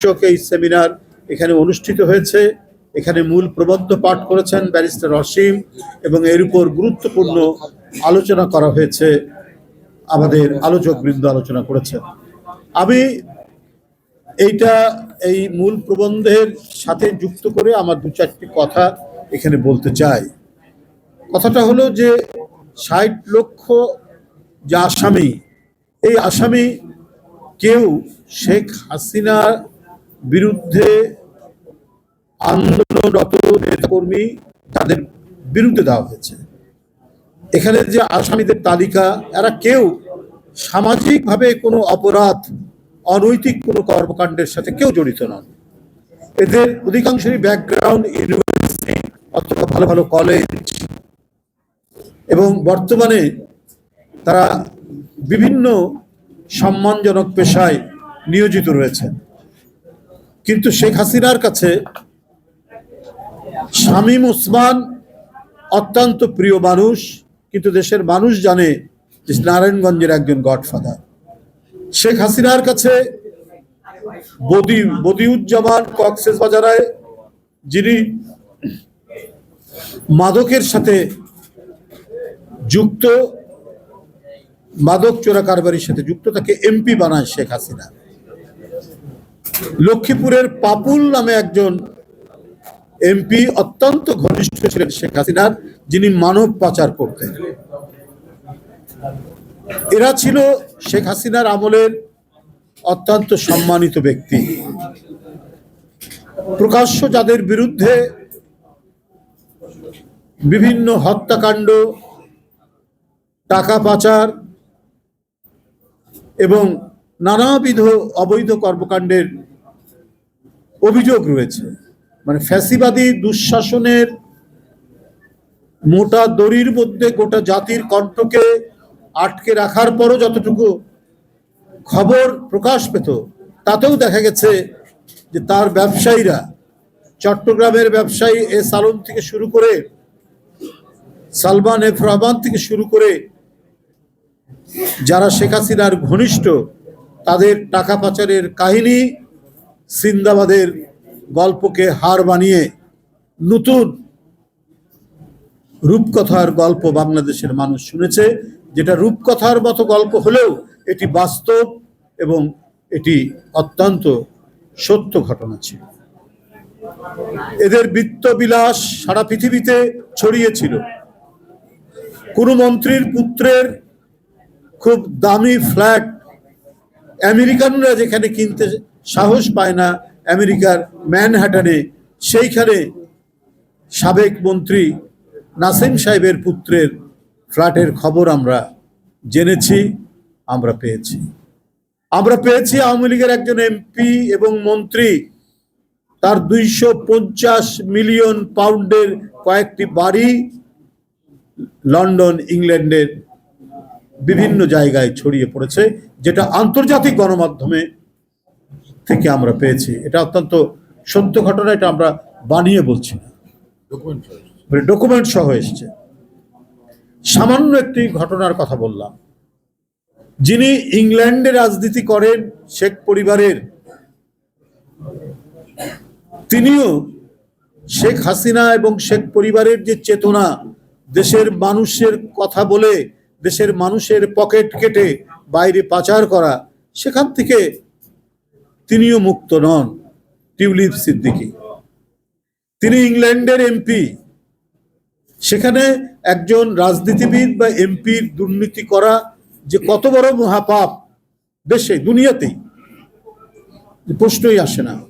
এই সেমিনার এখানে অনুষ্ঠিত হয়েছে। এখানে মূল প্রবন্ধ পাঠ করেছেন ব্যারিস্টার অসীম এবং এর উপর গুরুত্বপূর্ণ আলোচনা করা হয়েছে। আমাদের আলোচক বৃন্দ আলোচনা করেছেন। আমি এইটা, এই মূল প্রবন্ধের সাথে যুক্ত করে আমার দু চারটি কথা এখানে বলতে চাই। কথাটা হলো যে, ষাট লক্ষ যে আসামি, এই আসামি কেউ শেখ হাসিনার বিরুদ্ধে আন্দোলনরত নেতাকর্মী তাদের বিরুদ্ধে দেওয়া হয়েছে। এখানে যে আসামিদের তালিকা, এরা কেউ সামাজিকভাবে কোনো অপরাধ, অনৈতিক কোনো কর্মকাণ্ডের সাথে কেউ জড়িত নন। এদের অধিকাংশেরই ব্যাকগ্রাউন্ড ইউনিভার্সিটি অথবা ভালো ভালো কলেজ এবং বর্তমানে তারা বিভিন্ন সম্মানজনক পেশায় নিয়োজিত রয়েছেন। কিন্তু শেখ হাসিনার কাছে শামীম ওসমান অত্যন্ত প্রিয় মানুষ, কিন্তু দেশের মানুষ জানে যে নারায়ণগঞ্জের একজন গডফাদার। শেখ হাসিনার কাছে বদি, বদিউজ্জামান কক্সেস বাজারায় যিনি মাদকের সাথে যুক্ত, মাদক চোরা কারবারির সাথে যুক্ত, তাকে এমপি বানায় শেখ হাসিনা। লক্ষ্মীপুরের পাপুল নামে একজন এমপি অত্যন্ত ঘনিষ্ঠ ছিলেন শেখ হাসিনার, যিনি মানব পাচার করতেন। এরা ছিল শেখ হাসিনার আমলের অত্যন্ত সম্মানিত ব্যক্তি। প্রকাশ্য যাদের বিরুদ্ধে বিভিন্ন হত্যাকাণ্ড, টাকা পাচার এবং নানাবিধ অবৈধ কর্মকাণ্ডের অভিযোগ রয়েছে। মানে ফ্যাসিবাদী দুঃশাসনের মোটা দড়ির মধ্যে গোটা জাতির কণ্ঠকে আটকে রাখার পরও যতটুকু খবর প্রকাশ পেত, তাতেও দেখা গেছে যে তার ব্যবসায়ীরা, চট্টগ্রামের ব্যবসায়ী এ সালন থেকে শুরু করে সালমান এফ রহমান থেকে শুরু করে যারা শেখ হাসিনার ঘনিষ্ঠ, তাদের টাকা পাচারের কাহিনী সিন্দাবাদের গল্পকে হার বানিয়ে নতুন রূপকথার গল্প বাংলাদেশের মানুষ শুনেছে, যেটা রূপকথার মতো গল্প হলেও এটি বাস্তব এবং এটি অত্যন্ত সত্য ঘটনা ছিল। এদের বিত্তবিলাস সারা পৃথিবীতে ছড়িয়েছিল কোনো মন্ত্রীর পুত্রের খুব দামি ফ্ল্যাট আমেরিকানরা যেখানে কিনতে সাহস পায় না আমেরিকার ম্যানহাটানে। সেইখানে সাবেক মন্ত্রী নাসিম সাহেবের পুত্রের ফ্ল্যাটের খবর আমরা জেনেছি, আমরা পেয়েছি। আমরা পেয়েছি আওয়ামী লীগের একজন এমপি এবং মন্ত্রী। তার দুইশো পঞ্চাশ মিলিয়ন পাউন্ডের কয়েকটি বাড়ি লন্ডন, ইংল্যান্ডের বিভিন্ন জায়গায় ছড়িয়ে পড়েছে, যেটা আন্তর্জাতিক গণমাধ্যমে থেকে আমরা পেয়েছি। এটা অত্যন্ত সত্য ঘটনা এটা আমরা বানিয়ে বলছি না। ডকুমেন্ট সহ এসছে। সামান্য একটি ঘটনার কথা বললাম। যিনি ইংল্যান্ডে রাজনীতি করেন শেখ পরিবারের তিনিও শেখ হাসিনা এবং শেখ পরিবারের যে চেতনা দেশের মানুষের কথা বলে দেশের মানুষের পকেট কেটে বাইরে পাচার করা সেখান থেকে তিনিও মুক্ত নন, টিউলিপ সিদ্দিকি। তিনি ইংল্যান্ডের এমপি। সেখানে একজন রাজনীতিবিদ বা এমপির দুর্নীতি করা যে কত বড় মহাপাপ দেশে, দুনিয়াতেই, প্রশ্নই আসে না।